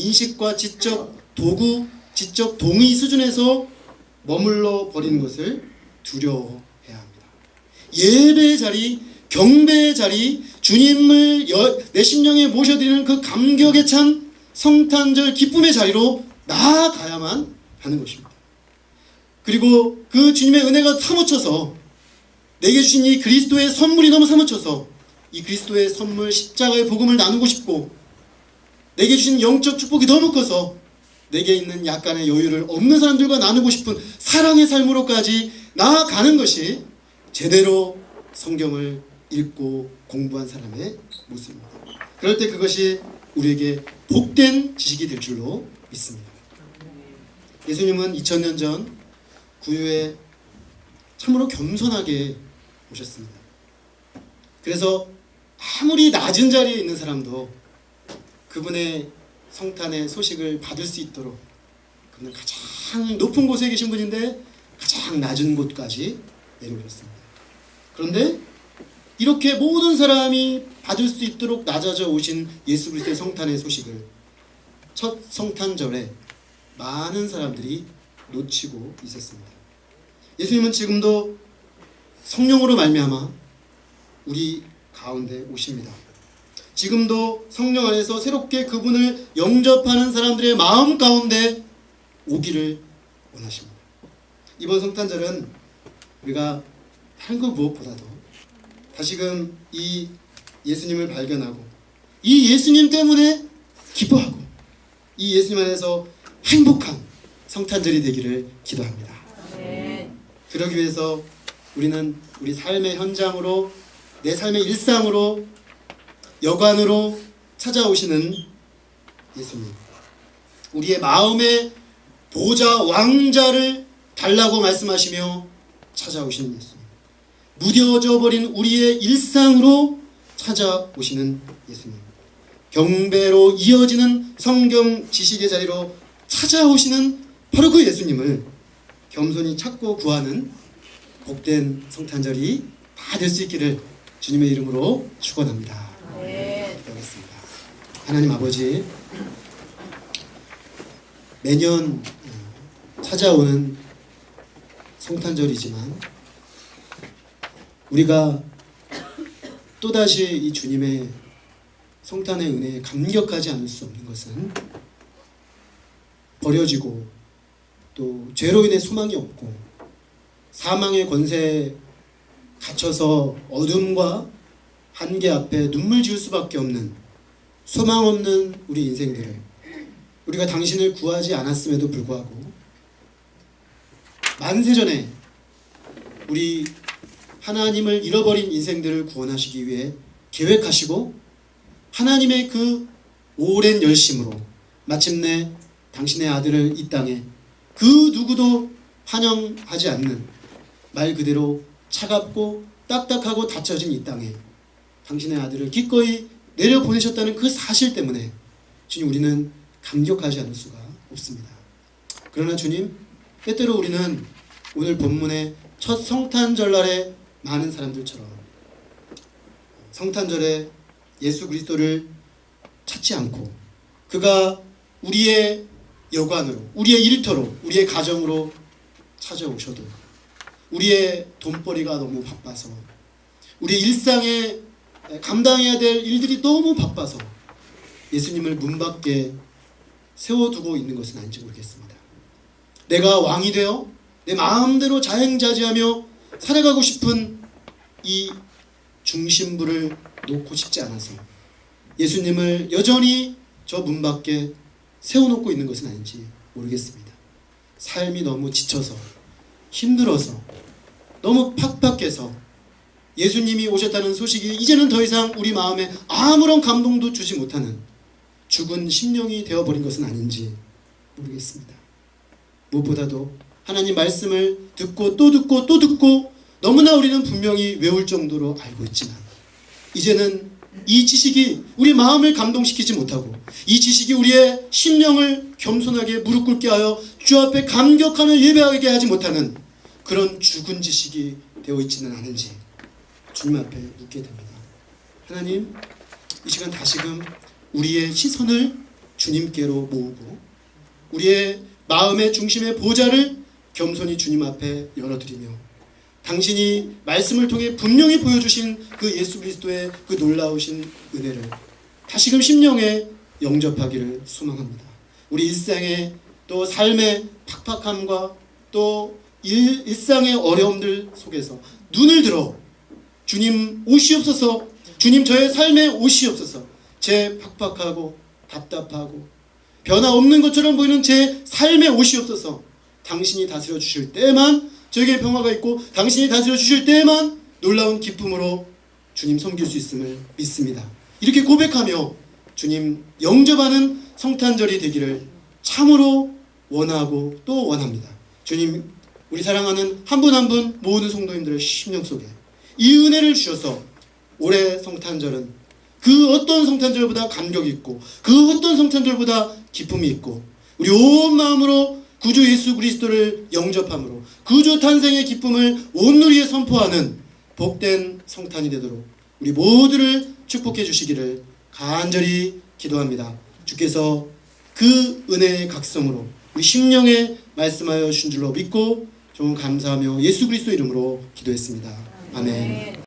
인식과 지적 도구, 지적 동의 수준에서 머물러 버리는 것을 두려워해야 합니다. 예배의 자리, 경배의 자리, 주님을 여- 내 심령에 모셔드리는 그 감격에 찬 성탄절 기쁨의 자리로 나아가야만 하는 것입니다. 그리고 그 주님의 은혜가 사무쳐서 내게 주신 이 그리스도의 선물이 너무 사무쳐서 이 그리스도의 선물 십자가의 복음을 나누고 싶고 내게 주신 영적 축복이 너무 커서 내게 있는 약간의 여유를 없는 사람들과 나누고 싶은 사랑의 삶으로까지 나아가는 것이 제대로 성경을 읽고 공부한 사람의 모습입니다. 그럴 때 그것이 우리에게 복된 지식이 될 줄로 믿습니다. 예수님은 2000년 전 구유에 참으로 겸손하게 오셨습니다. 그래서 아무리 낮은 자리에 있는 사람도 그분의 성탄의 소식을 받을 수 있도록 그분은 가장 높은 곳에 계신 분인데 가장 낮은 곳까지 내려오셨습니다. 그런데 이렇게 모든 사람이 받을 수 있도록 낮아져 오신 예수 그리스도의 성탄의 소식을 첫 성탄절에 많은 사람들이 놓치고 있었습니다. 예수님은 지금도 성령으로 말미암아 우리 가운데 오십니다. 지금도 성령 안에서 새롭게 그분을 영접하는 사람들의 마음 가운데 오기를 원하십니다. 이번 성탄절은 우리가 것 무엇보다도 다시금 이 예수님을 발견하고 이 예수님 때문에 기뻐하고 이 예수님 안에서 행복한 성탄절이 되기를 기도합니다. 그러기 위해서 우리는 우리 삶의 현장으로 내 삶의 일상으로 여관으로 찾아오시는 예수님. 우리의 마음의 보좌 왕자를 달라고 말씀하시며 찾아오시는 예수님. 무뎌져 버린 우리의 일상으로 찾아오시는 예수님. 경배로 이어지는 성경 지식의 자리로 찾아오시는 바로 그 예수님을 겸손히 찾고 구하는 복된 성탄절이 다 될 수 있기를 주님의 이름으로 축원합니다. 하나님 아버지 매년 어, 찾아오는 성탄절이지만 우리가 또다시 이 주님의 성탄의 은혜에 감격하지 않을 수 없는 것은 버려지고 또 죄로 인해 소망이 없고 사망의 권세에 갇혀서 어둠과 한계 앞에 눈물 지을 수밖에 없는 소망 없는 우리 인생들을 우리가 당신을 구하지 않았음에도 불구하고 만세 전에 우리 하나님을 잃어버린 인생들을 구원하시기 위해 계획하시고 하나님의 그 오랜 열심으로 마침내 당신의 아들을 이 땅에 그 누구도 환영하지 않는 말 그대로 차갑고 딱딱하고 닫혀진 이 땅에 당신의 아들을 기꺼이 내려 보내셨다는 그 사실 때문에 주님 우리는 감격하지 않을 수가 없습니다. 그러나 주님 때때로 우리는 오늘 본문의 첫 성탄절 날에 많은 사람들처럼 성탄절에 예수 그리스도를 찾지 않고 그가 우리의 여관으로 우리의 일터로 우리의 가정으로 찾아오셔도 우리의 돈벌이가 너무 바빠서 우리 일상에 감당해야 될 일들이 너무 바빠서 예수님을 문 밖에 세워두고 있는 것은 아닌지 모르겠습니다. 내가 왕이 되어 내 마음대로 자행자지하며 살아가고 싶은 이 중심부를 놓고 싶지 않아서 예수님을 여전히 저 문 밖에 세워놓고 있는 것은 아닌지 모르겠습니다. 삶이 너무 지쳐서 힘들어서 너무 팍팍해서 예수님이 오셨다는 소식이 이제는 더 이상 우리 마음에 아무런 감동도 주지 못하는 죽은 심령이 되어버린 것은 아닌지 모르겠습니다. 무엇보다도 하나님 말씀을 듣고 또 듣고 또 듣고 너무나 우리는 분명히 외울 정도로 알고 있지만 이제는 이 지식이 우리 마음을 감동시키지 못하고 이 지식이 우리의 심령을 겸손하게 무릎 꿇게 하여 주 앞에 감격하며 예배하게 하지 못하는 그런 죽은 지식이 되어 있지는 않은지 주님 앞에 묻게 됩니다. 하나님 이 시간 다시금 우리의 시선을 주님께로 모으고 우리의 마음의 중심의 보좌를 겸손히 주님 앞에 열어드리며 당신이 말씀을 통해 분명히 보여주신 그 예수 그리스도의 그 놀라우신 은혜를 다시금 심령에 영접하기를 소망합니다. 우리 일상의 또 삶의 팍팍함과 또 일, 일상의 어려움들 속에서 눈을 들어 주님 오시옵소서 주님 저의 삶에 오시옵소서 제 팍팍하고 답답하고 변화 없는 것처럼 보이는 제 삶에 오시옵소서 당신이 다스려 주실 때만 저에게 평화가 있고 당신이 다스려 주실 때만 놀라운 기쁨으로 주님 섬길 수 있음을 믿습니다. 이렇게 고백하며 주님 영접하는 성탄절이 되기를 참으로 원하고 또 원합니다. 주님 우리 사랑하는 한 분 한 분 모든 성도님들의 심령 속에 이 은혜를 주셔서 올해 성탄절은 그 어떤 성탄절보다 감격 있고 그 어떤 성탄절보다 기쁨이 있고 우리 온 마음으로 구주 예수 그리스도를 영접함으로 구주 탄생의 기쁨을 온누리에 선포하는 복된 성탄이 되도록 우리 모두를 축복해 주시기를 간절히 기도합니다. 주께서 그 은혜의 각성으로 우리 심령에 말씀하여 주신 줄로 믿고 조금 감사하며 예수 그리스도 이름으로 기도했습니다. 아멘.